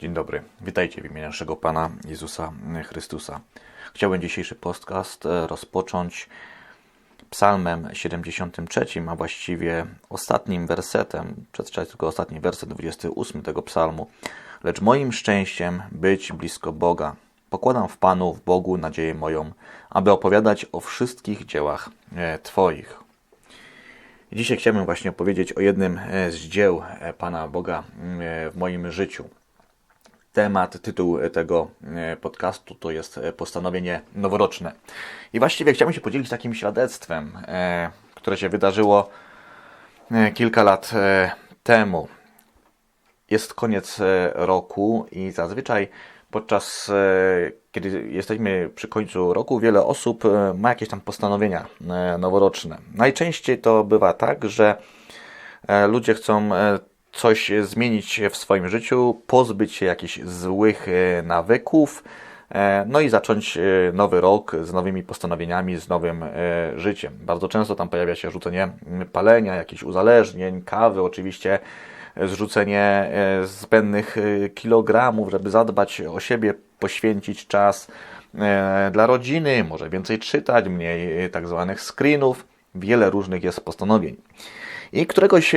Dzień dobry, witajcie w imieniu naszego Pana Jezusa Chrystusa. Chciałbym dzisiejszy podcast e, rozpocząć psalmem 73, a właściwie ostatnim wersetem, przeczytać tylko ostatni werset 28 tego psalmu. Lecz moim szczęściem być blisko Boga. Pokładam w Panu, w Bogu nadzieję moją, aby opowiadać o wszystkich dziełach e, Twoich. Dzisiaj chciałbym właśnie opowiedzieć o jednym e, z dzieł Pana Boga w moim życiu. Temat, tytuł tego e, podcastu to jest e, postanowienie noworoczne. I właściwie chciałbym się podzielić takim świadectwem, e, które się wydarzyło kilka lat temu. Jest koniec roku i zazwyczaj podczas, kiedy jesteśmy przy końcu roku, wiele osób ma jakieś tam postanowienia noworoczne. Najczęściej to bywa tak, że ludzie chcą coś zmienić w swoim życiu, pozbyć się jakichś złych e, nawyków, e, no i zacząć e, nowy rok z nowymi postanowieniami, z nowym życiem. Bardzo często tam pojawia się rzucenie palenia, jakichś uzależnień, kawy, oczywiście zrzucenie zbędnych kilogramów, żeby zadbać o siebie, poświęcić czas dla rodziny, może więcej czytać, mniej tak zwanych screenów. Wiele różnych jest postanowień. I któregoś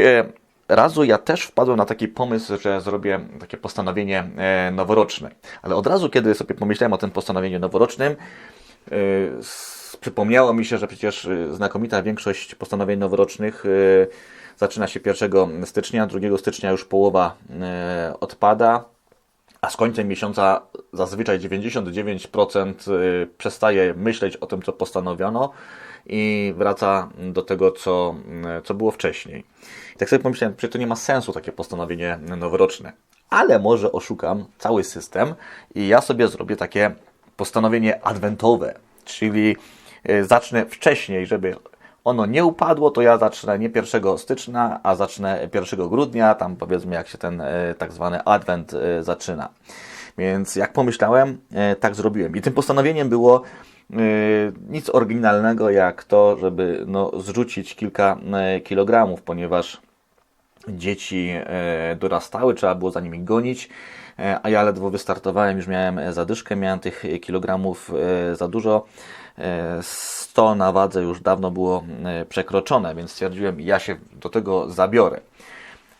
razu ja też wpadłem na taki pomysł, że zrobię takie postanowienie e, noworoczne. Ale od razu, kiedy sobie pomyślałem o tym postanowieniu noworocznym, e, przypomniało mi się, że przecież e, znakomita większość postanowień noworocznych zaczyna się 1 stycznia, 2 stycznia już połowa odpada, a z końcem miesiąca zazwyczaj 99% przestaje myśleć o tym, co postanowiono i wraca do tego, co, co było wcześniej. I tak sobie pomyślałem, że to nie ma sensu takie postanowienie noworoczne. Ale może oszukam cały system i ja sobie zrobię takie postanowienie adwentowe, czyli e, zacznę wcześniej, żeby ono nie upadło, to ja zacznę nie 1 stycznia, a zacznę 1 grudnia, tam powiedzmy jak się ten e, tak zwany adwent e, zaczyna. Więc jak pomyślałem, tak zrobiłem. I tym postanowieniem było nic oryginalnego jak to, żeby no, zrzucić kilka kilogramów, ponieważ dzieci e, dorastały, trzeba było za nimi gonić, e, a ja ledwo wystartowałem, już miałem zadyszkę, miałem tych kilogramów e, za dużo. 100 na wadze już dawno było przekroczone, więc stwierdziłem, ja się do tego zabiorę.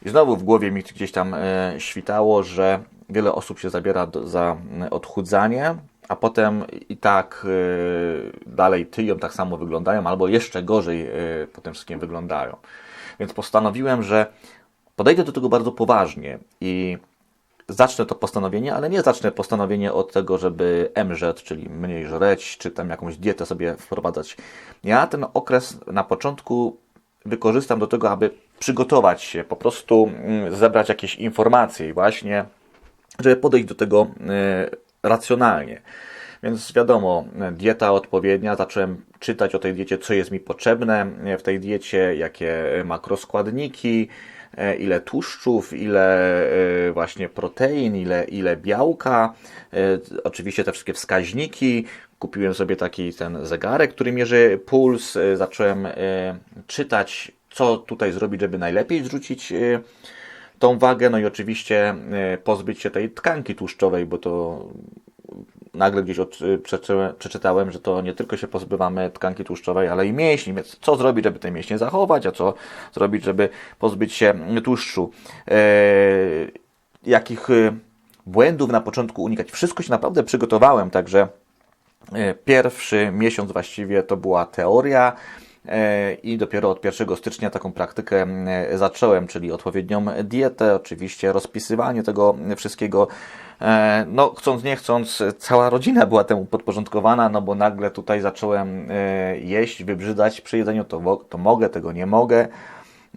I znowu w głowie mi gdzieś tam świtało, że wiele osób się zabiera za odchudzanie, a potem i tak dalej tyją, tak samo wyglądają, albo jeszcze gorzej po tym wszystkim wyglądają. Więc postanowiłem, że podejdę do tego bardzo poważnie i zacznę to postanowienie, ale nie zacznę postanowienie od tego, żeby MZ, czyli mniej żreć, czy tam jakąś dietę sobie wprowadzać. Ja ten okres na początku wykorzystam do tego, aby przygotować się, po prostu mm, zebrać jakieś informacje i właśnie, żeby podejść do tego y, racjonalnie. Więc wiadomo, dieta odpowiednia, zacząłem czytać o tej diecie, co jest mi potrzebne w tej diecie, jakie makroskładniki, e, ile tłuszczów, ile e, właśnie protein, ile, ile białka, e, oczywiście te wszystkie wskaźniki. Kupiłem sobie taki ten zegarek, który mierzy puls, zacząłem czytać, co tutaj zrobić, żeby najlepiej zrzucić tą wagę, no i oczywiście pozbyć się tej tkanki tłuszczowej, bo to nagle gdzieś od, y, przeczytałem, że to nie tylko się pozbywamy tkanki tłuszczowej, ale i mięśni. Więc co zrobić, żeby te mięśnie zachować, a co zrobić, żeby pozbyć się tłuszczu? E, jakich y, błędów na początku unikać? Wszystko się naprawdę przygotowałem, także e, pierwszy miesiąc właściwie to była teoria i dopiero od 1 stycznia taką praktykę zacząłem, czyli odpowiednią dietę, oczywiście rozpisywanie tego wszystkiego E, no, chcąc nie chcąc, cała rodzina była temu podporządkowana, no bo nagle tutaj zacząłem e, jeść, wybrzydać przy jedzeniu, to, to mogę, tego nie mogę.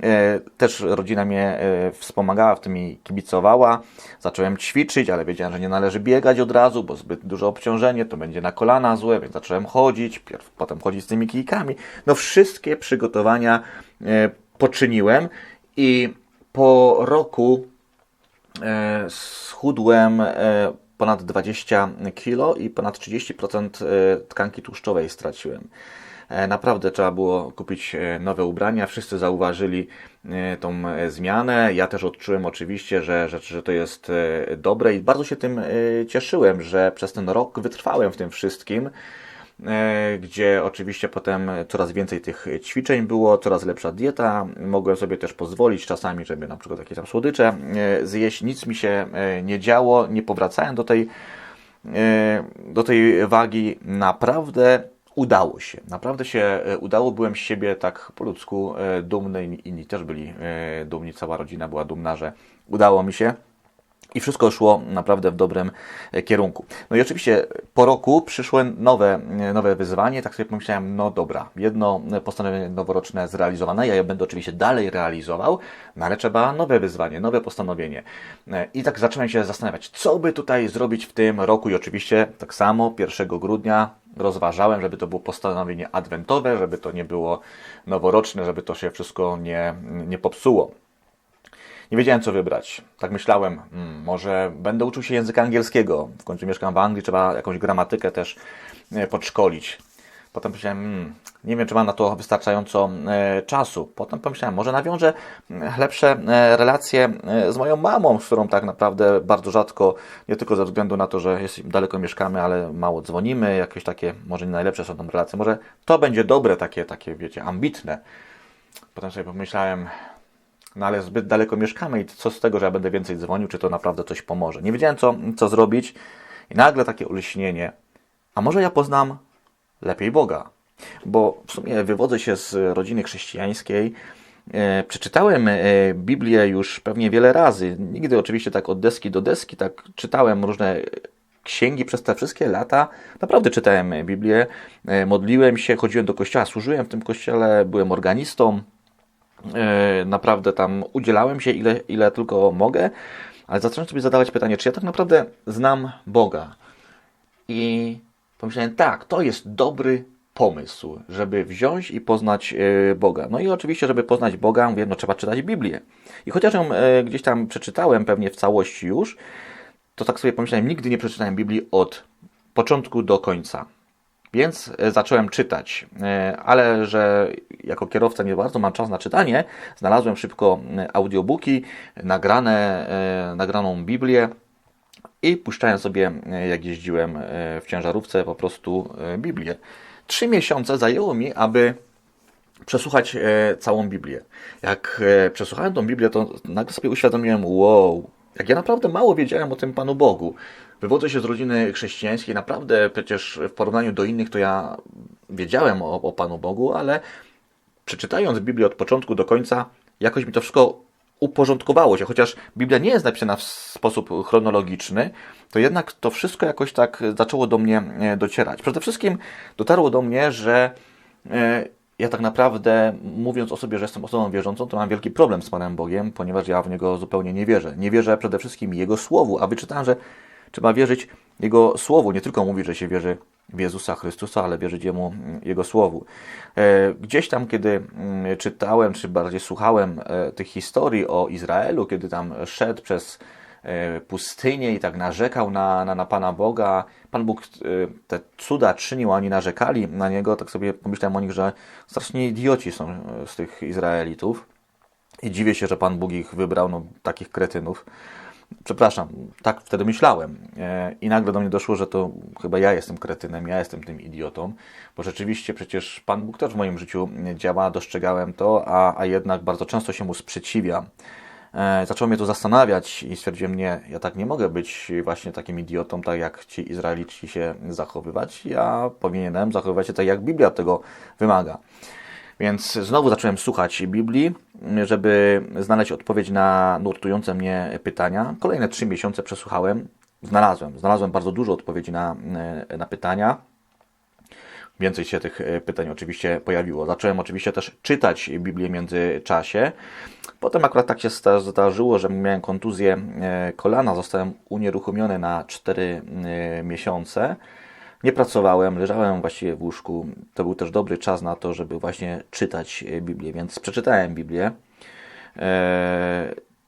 E, też rodzina mnie wspomagała, w tym mi kibicowała. Zacząłem ćwiczyć, ale wiedziałem, że nie należy biegać od razu, bo zbyt duże obciążenie, to będzie na kolana złe, więc zacząłem chodzić, potem chodzić z tymi kijkami. No wszystkie przygotowania poczyniłem i po roku E, schudłem e, ponad 20 kg i ponad 30% e, tkanki tłuszczowej straciłem. E, naprawdę trzeba było kupić e, nowe ubrania. Wszyscy zauważyli e, tą zmianę. Ja też odczułem oczywiście, że, że, że to jest dobre i bardzo się tym cieszyłem, że przez ten rok wytrwałem w tym wszystkim gdzie oczywiście potem coraz więcej tych ćwiczeń było, coraz lepsza dieta. Mogłem sobie też pozwolić czasami, żeby na przykład jakieś tam słodycze zjeść. Nic mi się nie działo, nie powracałem do tej, do tej wagi. Naprawdę udało się. Naprawdę się e, udało. Byłem z siebie tak po ludzku e, dumny. Inni też byli e, dumni. Cała rodzina była dumna, że udało mi się. I wszystko szło naprawdę w dobrym kierunku. No i oczywiście po roku przyszło nowe, nowe wyzwanie. Tak sobie pomyślałem, no dobra, jedno postanowienie noworoczne zrealizowane, ja je będę oczywiście dalej realizował, no ale trzeba nowe wyzwanie, nowe postanowienie. I tak zacząłem się zastanawiać, co by tutaj zrobić w tym roku. I oczywiście tak samo 1 grudnia rozważałem, żeby to było postanowienie adwentowe, żeby to nie było noworoczne, żeby to się wszystko nie, nie popsuło. Nie wiedziałem, co wybrać. Tak myślałem, hmm, może będę uczył się języka angielskiego. W końcu mieszkam w Anglii, trzeba jakąś gramatykę też e, podszkolić. Potem pomyślałem, hmm, nie wiem, czy mam na to wystarczająco e, czasu. Potem pomyślałem, może nawiążę e, lepsze e, relacje z moją mamą, z którą tak naprawdę bardzo rzadko, nie tylko ze względu na to, że jest, daleko mieszkamy, ale mało dzwonimy, jakieś takie, może nie najlepsze są tam relacje, może to będzie dobre, takie, takie wiecie, ambitne. Potem sobie pomyślałem, no ale zbyt daleko mieszkamy i co z tego, że ja będę więcej dzwonił, czy to naprawdę coś pomoże. Nie wiedziałem, co, co zrobić i nagle takie olśnienie. A może ja poznam lepiej Boga. Bo w sumie wywodzę się z rodziny chrześcijańskiej. E, przeczytałem e, Biblię już pewnie wiele razy. Nigdy oczywiście tak od deski do deski, tak czytałem różne księgi przez te wszystkie lata. Naprawdę czytałem Biblię, e, modliłem się, chodziłem do kościoła, służyłem w tym kościele, byłem organistą. Naprawdę tam udzielałem się ile, ile tylko mogę, ale zacząłem sobie zadawać pytanie, czy ja tak naprawdę znam Boga. I pomyślałem, tak, to jest dobry pomysł, żeby wziąć i poznać e, Boga. No i oczywiście, żeby poznać Boga, mówię, no trzeba czytać Biblię. I chociaż ją e, gdzieś tam przeczytałem pewnie w całości już, to tak sobie pomyślałem, nigdy nie przeczytałem Biblii od początku do końca. Więc e, zacząłem czytać, ale że jako kierowca nie bardzo mam czas na czytanie, znalazłem szybko audiobooki, nagrane, nagraną Biblię, i puszczałem sobie, e, jak jeździłem e, w ciężarówce, po prostu e, Biblię. Trzy miesiące zajęło mi, aby przesłuchać całą Biblię. Jak przesłuchałem tą Biblię, to nagle sobie uświadomiłem, wow, jak ja naprawdę mało wiedziałem o tym Panu Bogu. Wywodzę się z rodziny chrześcijańskiej, naprawdę przecież w porównaniu do innych to ja wiedziałem o, o Panu Bogu, ale przeczytając Biblię od początku do końca, jakoś mi to wszystko uporządkowało się, chociaż Biblia nie jest napisana w sposób chronologiczny, to jednak to wszystko jakoś tak zaczęło do mnie e, docierać. Przede wszystkim dotarło do mnie, że e, ja tak naprawdę, mówiąc o sobie, że jestem osobą wierzącą, to mam wielki problem z Panem Bogiem, ponieważ ja w Niego zupełnie nie wierzę. Nie wierzę przede wszystkim Jego Słowu, a wyczytałem, że trzeba wierzyć Jego Słowu, nie tylko mówić, że się wierzy w Jezusa Chrystusa, ale wierzyć Jemu, Jego Słowu. E, gdzieś tam, kiedy mm, czytałem, czy bardziej słuchałem e, tych historii o Izraelu, kiedy tam szedł przez pustynię i tak narzekał na, na, na Pana Boga. Pan Bóg te cuda czynił, a oni narzekali na Niego, tak sobie pomyślałem o nich, że strasznie idioci są z tych Izraelitów. I dziwię się, że Pan Bóg ich wybrał, no, takich kretynów. Przepraszam, tak wtedy myślałem. E, I nagle do mnie doszło, że to chyba ja jestem kretynem, ja jestem tym idiotą, bo rzeczywiście przecież Pan Bóg też w moim życiu działa, dostrzegałem to, a, a jednak bardzo często się mu sprzeciwiam. E, zaczęło mnie to zastanawiać i stwierdziłem, nie, ja tak nie mogę być właśnie takim idiotą, tak jak ci Izraelici się zachowywać. Ja powinienem zachowywać się tak, jak Biblia tego wymaga. Więc znowu zacząłem słuchać Biblii, żeby znaleźć odpowiedź na nurtujące mnie pytania. Kolejne trzy miesiące przesłuchałem, znalazłem. Znalazłem bardzo dużo odpowiedzi na, na pytania. Więcej się tych pytań oczywiście pojawiło. Zacząłem oczywiście też czytać Biblię w międzyczasie. Potem akurat tak się zdarzyło, że miałem kontuzję e, kolana, zostałem unieruchomiony na 4 e, miesiące. Nie pracowałem, leżałem właściwie w łóżku. To był też dobry czas na to, żeby właśnie czytać Biblię, więc przeczytałem Biblię.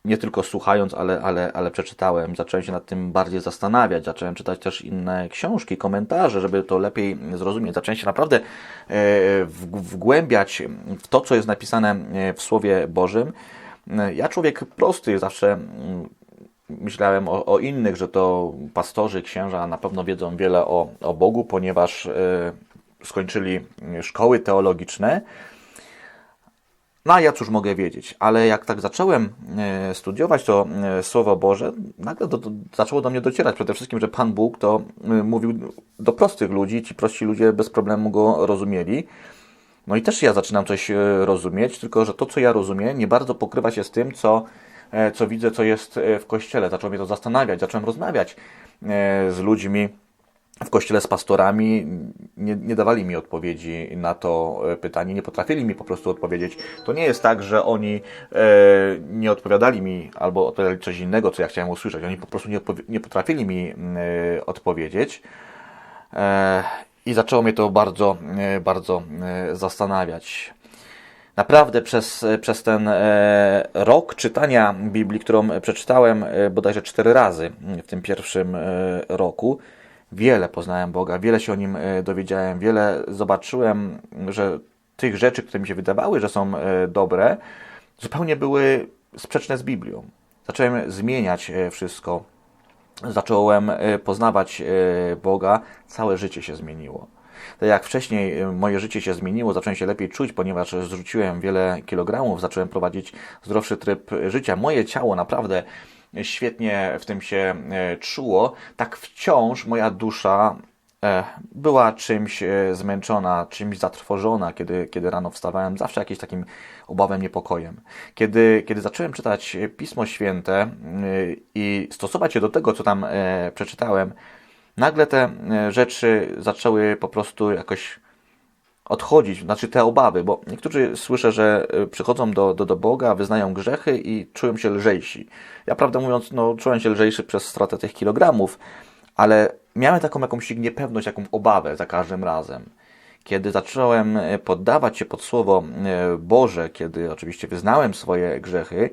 E, nie tylko słuchając, ale, ale, ale przeczytałem, zacząłem się nad tym bardziej zastanawiać, zacząłem czytać też inne książki, komentarze, żeby to lepiej zrozumieć. Zacząłem się naprawdę e, wgłębiać w to, co jest napisane e, w Słowie Bożym. Ja, człowiek prosty, zawsze mm, myślałem o, o innych, że to pastorzy, księża na pewno wiedzą wiele o, o Bogu, ponieważ e, skończyli szkoły teologiczne. No ja cóż mogę wiedzieć, ale jak tak zacząłem e, studiować to e, Słowo Boże, nagle do, do, zaczęło do mnie docierać przede wszystkim, że Pan Bóg to e, mówił do prostych ludzi, ci prości ludzie bez problemu go rozumieli. No i też ja zaczynam coś rozumieć, tylko że to, co ja rozumiem, nie bardzo pokrywa się z tym, co, co widzę, co jest w Kościele. Zaczęło mnie to zastanawiać, zacząłem rozmawiać z ludźmi, w kościele z pastorami nie, nie, dawali mi odpowiedzi na to e, pytanie, nie potrafili mi po prostu odpowiedzieć. To nie jest tak, że oni e, nie odpowiadali mi albo odpowiadali coś innego, co ja chciałem usłyszeć. Oni po prostu nie, nie potrafili mi e, odpowiedzieć. E, I zaczęło mnie to bardzo, e, bardzo e, zastanawiać. Naprawdę przez, przez ten rok czytania Biblii, którą przeczytałem bodajże cztery razy w tym pierwszym roku, wiele poznałem Boga, wiele się o Nim e, dowiedziałem, wiele zobaczyłem, że tych rzeczy, które mi się wydawały, że są e, dobre, zupełnie były sprzeczne z Biblią. Zacząłem zmieniać e, wszystko, zacząłem poznawać Boga, całe życie się zmieniło. Tak jak wcześniej moje życie się zmieniło, zacząłem się lepiej czuć, ponieważ zrzuciłem wiele kilogramów, zacząłem prowadzić zdrowszy tryb życia. Moje ciało naprawdę świetnie w tym się e, czuło, tak wciąż moja dusza e, była czymś e, zmęczona, czymś zatrwożona, kiedy, kiedy rano wstawałem, zawsze jakimś takim obawem, niepokojem. Kiedy, kiedy zacząłem czytać Pismo Święte i stosować się do tego, co tam przeczytałem, nagle te rzeczy zaczęły po prostu jakoś odchodzić, znaczy te obawy, bo niektórzy słyszę, że y, przychodzą do, do, do Boga, wyznają grzechy i czują się lżejsi. Ja prawdę mówiąc, no, czułem się lżejszy przez stratę tych kilogramów, ale miałem taką jakąś niepewność, jaką obawę za każdym razem. Kiedy zacząłem y, poddawać się pod Słowo y, Boże, kiedy oczywiście wyznałem swoje grzechy,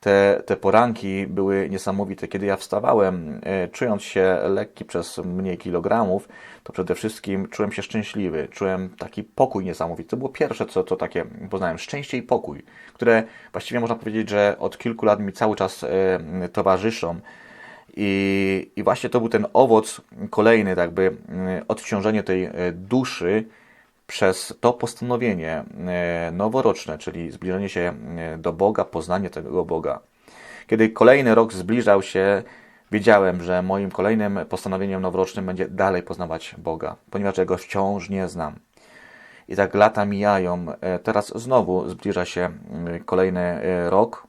te, te poranki były niesamowite. Kiedy ja wstawałem, e, czując się lekki przez mniej kilogramów, to przede wszystkim czułem się szczęśliwy, czułem taki pokój niesamowity. To było pierwsze, co to takie poznałem, szczęście i pokój, które właściwie można powiedzieć, że od kilku lat mi cały czas e, towarzyszą. I, I właśnie to był ten owoc kolejny, jakby odciążenie tej e, duszy, przez to postanowienie e, noworoczne, czyli zbliżenie się e, do Boga, poznanie tego Boga. Kiedy kolejny rok zbliżał się, wiedziałem, że moim kolejnym postanowieniem noworocznym będzie dalej poznawać Boga, ponieważ Jego wciąż nie znam. I tak lata mijają. E, teraz znowu zbliża się kolejny rok,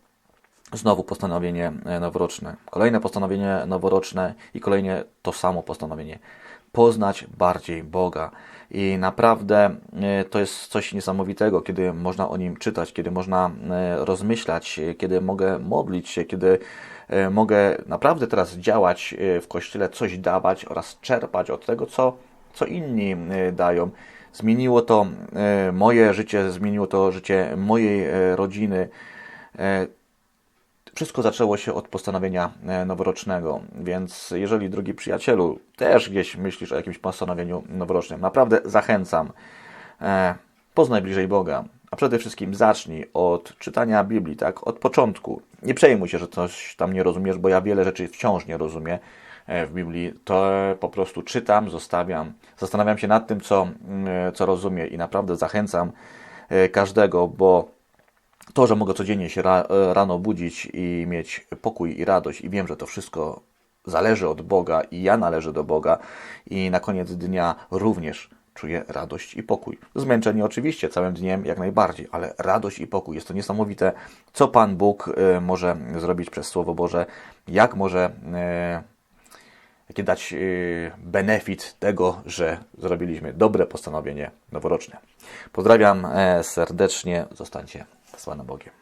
znowu postanowienie noworoczne. Kolejne postanowienie noworoczne i kolejnie to samo postanowienie. Poznać bardziej Boga. I naprawdę e, to jest coś niesamowitego, kiedy można o nim czytać, kiedy można e, rozmyślać, kiedy mogę modlić się, kiedy e, mogę naprawdę teraz działać w kościele, coś dawać oraz czerpać od tego, co, co inni dają. Zmieniło to moje życie, zmieniło to życie mojej rodziny. Wszystko zaczęło się od postanowienia e, noworocznego, więc jeżeli, drogi przyjacielu, też gdzieś myślisz o jakimś postanowieniu noworocznym, naprawdę zachęcam. E, poznaj bliżej Boga, a przede wszystkim zacznij od czytania Biblii, tak, od początku. Nie przejmuj się, że coś tam nie rozumiesz, bo ja wiele rzeczy wciąż nie rozumiem e, w Biblii. To po prostu czytam, zostawiam, zastanawiam się nad tym, co, mm, co rozumiem i naprawdę zachęcam każdego, bo to, że mogę codziennie się e, rano budzić i mieć pokój i radość, i wiem, że to wszystko zależy od Boga i ja należę do Boga, i na koniec dnia również czuję radość i pokój. Zmęczenie oczywiście całym dniem jak najbardziej, ale radość i pokój. Jest to niesamowite, co Pan Bóg e, może zrobić przez Słowo Boże, jak może e, jaki dać benefit tego, że zrobiliśmy dobre postanowienie noworoczne. Pozdrawiam serdecznie, zostańcie z Panem Bogiem.